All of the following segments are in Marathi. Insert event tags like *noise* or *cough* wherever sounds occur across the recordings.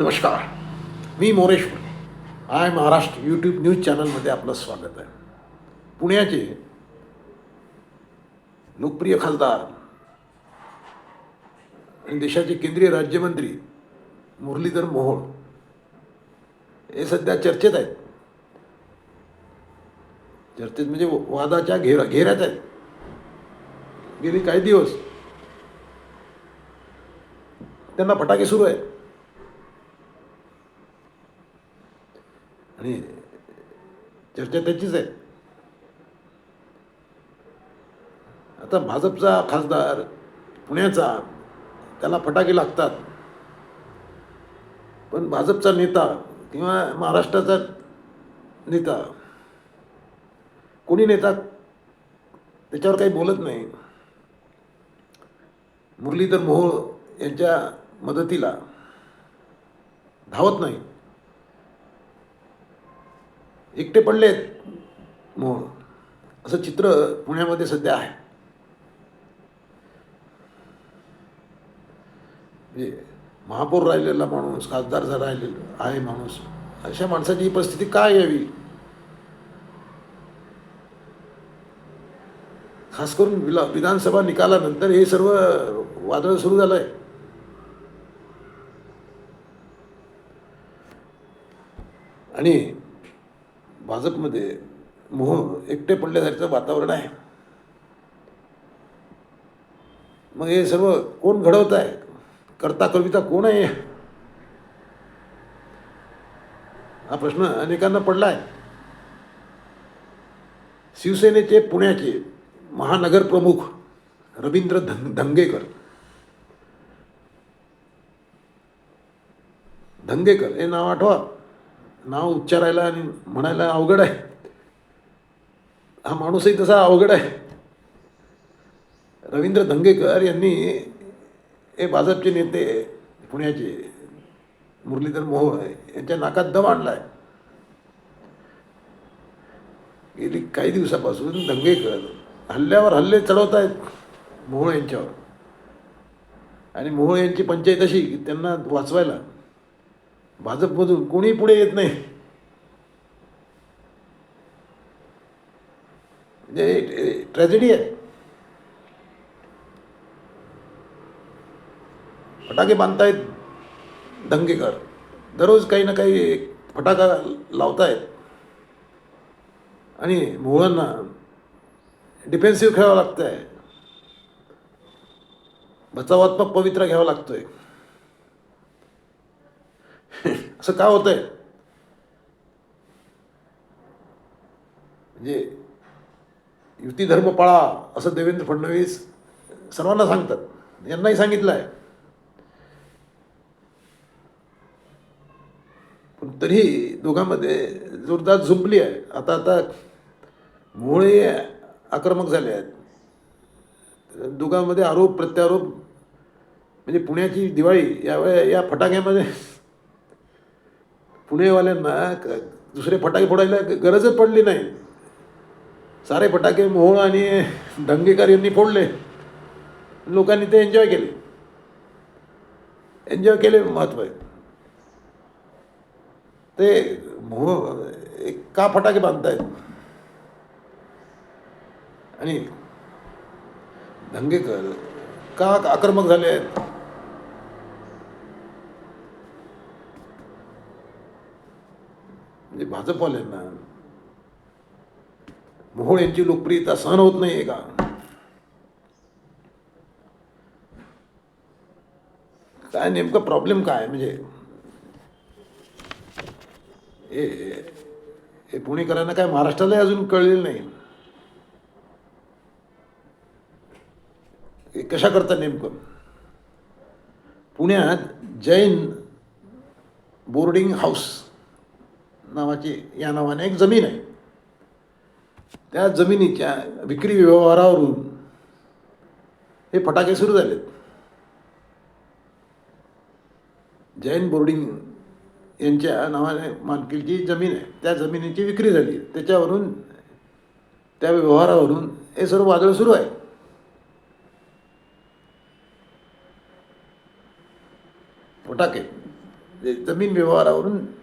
नमस्कार. मी Moreshwar I Maharashtra YouTube news चॅनलमध्ये आपलं स्वागत आहे. पुण्याचे लोकप्रिय खासदार आणि देशाचे केंद्रीय राज्यमंत्री मुरलीधर मोहोळ हे सध्या चर्चेत आहेत. चर्चेत म्हणजे वादाच्या घेरा घेऱ्यात आहेत. गेली काही दिवस त्यांना फटाके सुरू आहेत. आणि चर्चा त्याचीच आहे. आता भाजपचा खासदार पुण्याचा त्याला फटाके लागतात. पण भाजपचा नेता किंवा महाराष्ट्राचा नेता कोणी नेता त्याच्यावर काही बोलत नाही. मुरलीधर मोहोळ यांच्या मदतीला धावत नाही. एकटे पडलेत. मोहोळ असं चित्र पुण्यामध्ये सध्या आहे. म्हणजे महापौर राहिलेला माणूस खासदार जर राहिलेला आहे माणूस अशा माणसाची ही परिस्थिती काय यावी? खास करून विला विधानसभा निकालानंतर हे सर्व वादळ सुरू झालं आहे आणि भाजपमध्ये मोह एकटे पडल्यासारखं वातावरण आहे. मग हे सर्व कोण घडवत आहे? करता कविता कोण आहे? हा प्रश्न अनेकांना पडला आहे शिवसेनेचे पुण्याचे महानगर प्रमुख रवींद्र धं धंगेकर. धंगेकर हे नाव आठवा. नाव उच्चारायला आणि म्हणायला अवघड आहे. हा माणूसही तसा अवघड आहे. रवींद्र धंगेकर यांनी हे भाजपचे नेते पुण्याचे मुरलीधर मोहोळ यांच्या नाकात दम आणला आहे गेली काही दिवसापासून दंगेकर हल्ल्यावर हल्ले चढवत आहेत मोहोळ यांच्यावर. आणि मोहोळ यांची पंचायत अशी की त्यांना वाचवायला भाजपमधून कोणी पुढे येत नाही. म्हणजे ट्रॅजेडी आहे. फटाके बांधतायत दंगेकर. दररोज काही ना काही फटाका लावतायत. आणि मोहळांना डिफेन्सिव्ह खेळावं लागतं आहे बचावात्मक पवित्रा घ्यावा लागतोय. *laughs* असं का होतंय? म्हणजे युती धर्म पाळा असं देवेंद्र फडणवीस सर्वांना सांगतात. यांनाही सांगितलं आहे पण तरी दोघांमध्ये जोरदार झुंपली आहे. आता आता मुळे आक्रमक झाले आहेत. दोघांमध्ये आरोप प्रत्यारोप म्हणजे पुण्याची दिवाळी यावेळे या फटाक्यामध्ये पुणेवाल्यांना क- दुसरे फटाके फोडायला गरजच पडली नाही. सारे फटाके मोहोळ आणि दंगेकर यांनी फोडले. लोकांनी ते एन्जॉय केले. एन्जॉय केले महत्त्व आहे. ते मोह एक का फटाके बांधतायत? आणि दंगेकर का आक्रमक झाले आहेत? म्हणजे भाजपवाल्यांना मोहोळ यांची लोकप्रियता सहन होत नाही आहे का? काय नेमका प्रॉब्लेम काय? म्हणजे हे हे पुणेकरांना काय महाराष्ट्राला अजून कळलेलं नाही. कशा करता नेमकं? पुण्यात जैन बोर्डिंग हाऊस नावाची या नावाने एक जमीन आहे. त्या जमिनीच्या विक्री व्यवहारावरून हे फटाके सुरू झालेत. जैन बोर्डिंग यांच्या नावाने मालकीची जमीन आहे. त्या जमिनीची विक्री झाली. त्याच्यावरून त्या व्यवहारावरून हे सर्व वादळ सुरू आहे. फटाके. जमीन व्यवहारावरून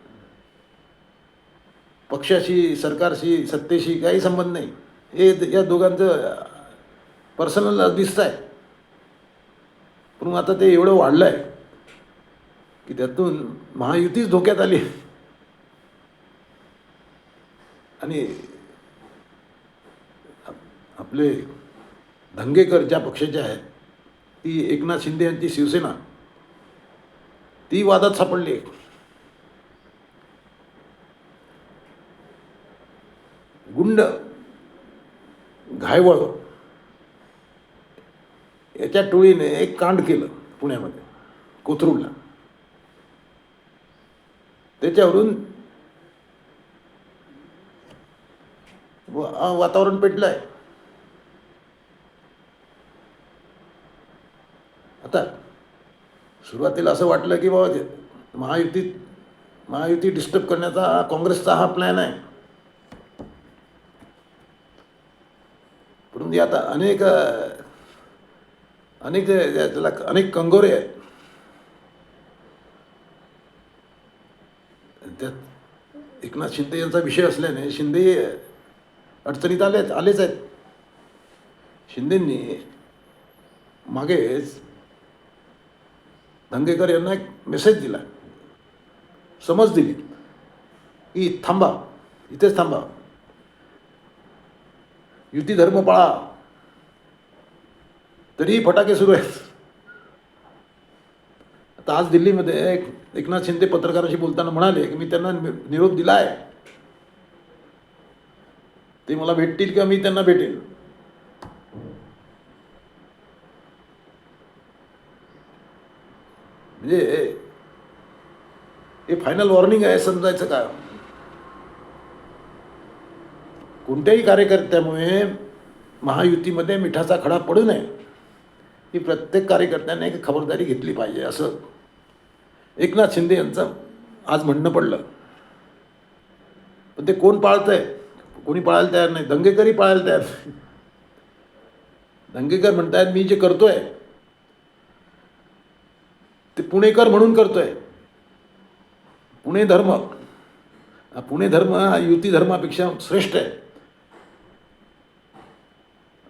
पक्षाशी सरकारशी सत्तेशी काही संबंध नाही. हे या दोघांचं पर्सनल दिसत आहे पण आता ते एवढं वाढलं आहे की त्यातून महायुतीच धोक्यात आली. आणि आपले धंगेकर ज्या पक्षाचे आहेत ती एकनाथ शिंदे यांची शिवसेना ती वादात सापडली. गुंड घायवळ. याच्या टोळीने एक कांड केलं पुण्यामध्ये कोथरूडला. त्याच्यावरून वातावरण पेटलं आहे आता सुरुवातीला असं वाटलं की बाबा महायुती महायुतीत महायुती डिस्टर्ब करण्याचा काँग्रेसचा हा प्लॅन आहे. परंतु आता अनेक अनेक त्याला अनेक कंगोरे आहेत. त्यात एकनाथ शिंदे यांचा विषय असल्याने शिंदे अडचणीत आले आलेच आहेत. शिंदेंनी मागेच धंगेकर यांना एक मेसेज दिला. समज दिली. की थांबा. इथेच थांबा. युती धर्म पाळा. तरीही फटाके सुरू आहेत. आता आज दिल्लीमध्ये एक एकनाथ शिंदे पत्रकाराशी बोलताना म्हणाले की मी त्यांना निरोप दिला आहे ते मला भेटतील किंवा मी त्यांना भेटेल म्हणजे हे फायनल वॉर्निंग आहे समजायचं काय? कोणत्याही कार्यकर्त्यामुळे महायुतीमध्ये मिठाचा खडा पडू नये ही प्रत्येक कार्यकर्त्याने एक खबरदारी घेतली पाहिजे असं एकनाथ शिंदे यांचं आज म्हणणं पडलं. पण ते कोण पाळतंय? कोणी पाळायला तयार नाही. दंगेकरही पाळायला तयार नाही. दंगेकर म्हणतायत मी जे करतो आहे ते पुणेकर म्हणून करतो आहे पुणे धर्म. पुणे धर्म हा युती धर्मापेक्षा श्रेष्ठ आहे.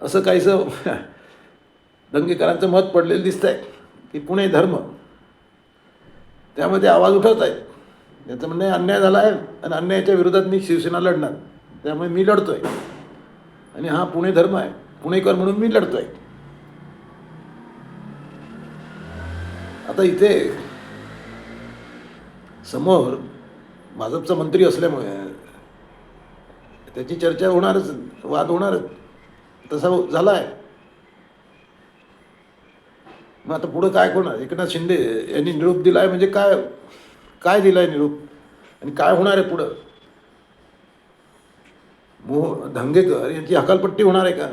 असं काहीसं दंगेकरांचं मत पडलेलं दिसतंय. की पुणे धर्म. त्यामध्ये आवाज उठवत आहेत. त्याचं म्हणणं अन्याय झाला आहे आणि अन्यायाच्या विरोधात मी शिवसेना लढणार. त्यामुळे मी लढतोय. आणि हा पुणे धर्म आहे. पुणेकर म्हणून मी लढतोय. आता इथे समोर भाजपचा मंत्री असल्यामुळे त्याची चर्चा होणारच वाद होणारच. तसा झाला आहे मग आता पुढं काय कोणार एकनाथ शिंदे यांनी निरोप दिला आहे म्हणजे काय काय दिला आहे निरोप? आणि काय होणार आहे पुढं? मोह धंगेकर यांची हकालपट्टी होणार आहे का?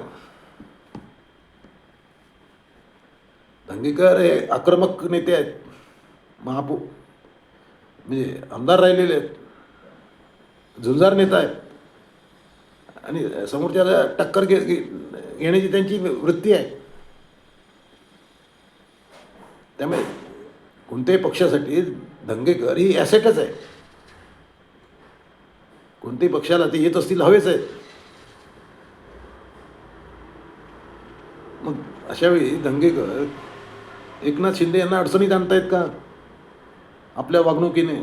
धंगेकर हे आक्रमक नेते आहेत. महापौ म्हणजे आमदार राहिलेले आहेत. झुंजार नेता आहेत. आणि समोरच्याला टक्कर घे येण्याची त्यांची वृत्ती आहे. त्यामुळे कोणत्याही पक्षासाठी दंगेकर ही ॲसेटच आहे. कोणत्याही पक्षाला ते येत असतील हवेच आहेत. मग अशावेळी दंगेकर एकनाथ शिंदे यांना अडचणीत आणतायत का? आपल्या वागणुकीने.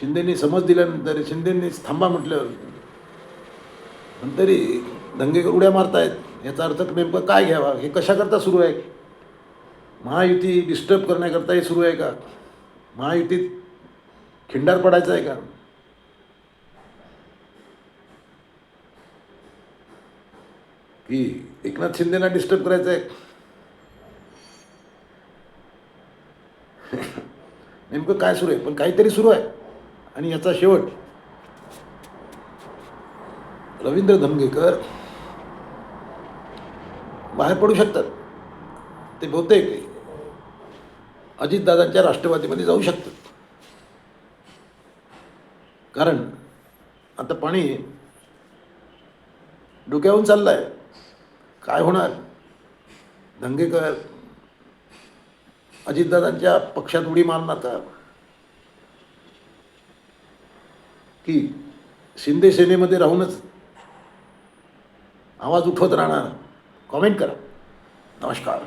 शिंदेनी समज दिल्यानंतर शिंदेनी थांबा म्हटल्यावर पण तरी दंगे उड्या मारतायत. याचा अर्थ नेमकं काय घ्यावा? हे कशाकरता सुरू आहे? महायुती डिस्टर्ब करण्याकरता हे सुरू आहे का? महायुतीत खिंडार पडायचं आहे का? की एकनाथ शिंदेना डिस्टर्ब करायचं आहे? *laughs* नेमकं काय सुरू आहे? पण काहीतरी सुरू आहे. आणि याचा शेवट रवींद्र धमगेकर बाहेर पडू शकतात. ते बहुतेक अजितदादांच्या राष्ट्रवादीमध्ये जाऊ शकतात. कारण आता पाणी डोक्याहून चाललं आहे काय होणार? धंगेकर अजितदादांच्या पक्षात उडी मारणार का? की शिंदे सेनेमध्ये राहूनच आवाज उठवत राहणार. कॉमेंट करा. नमस्कार.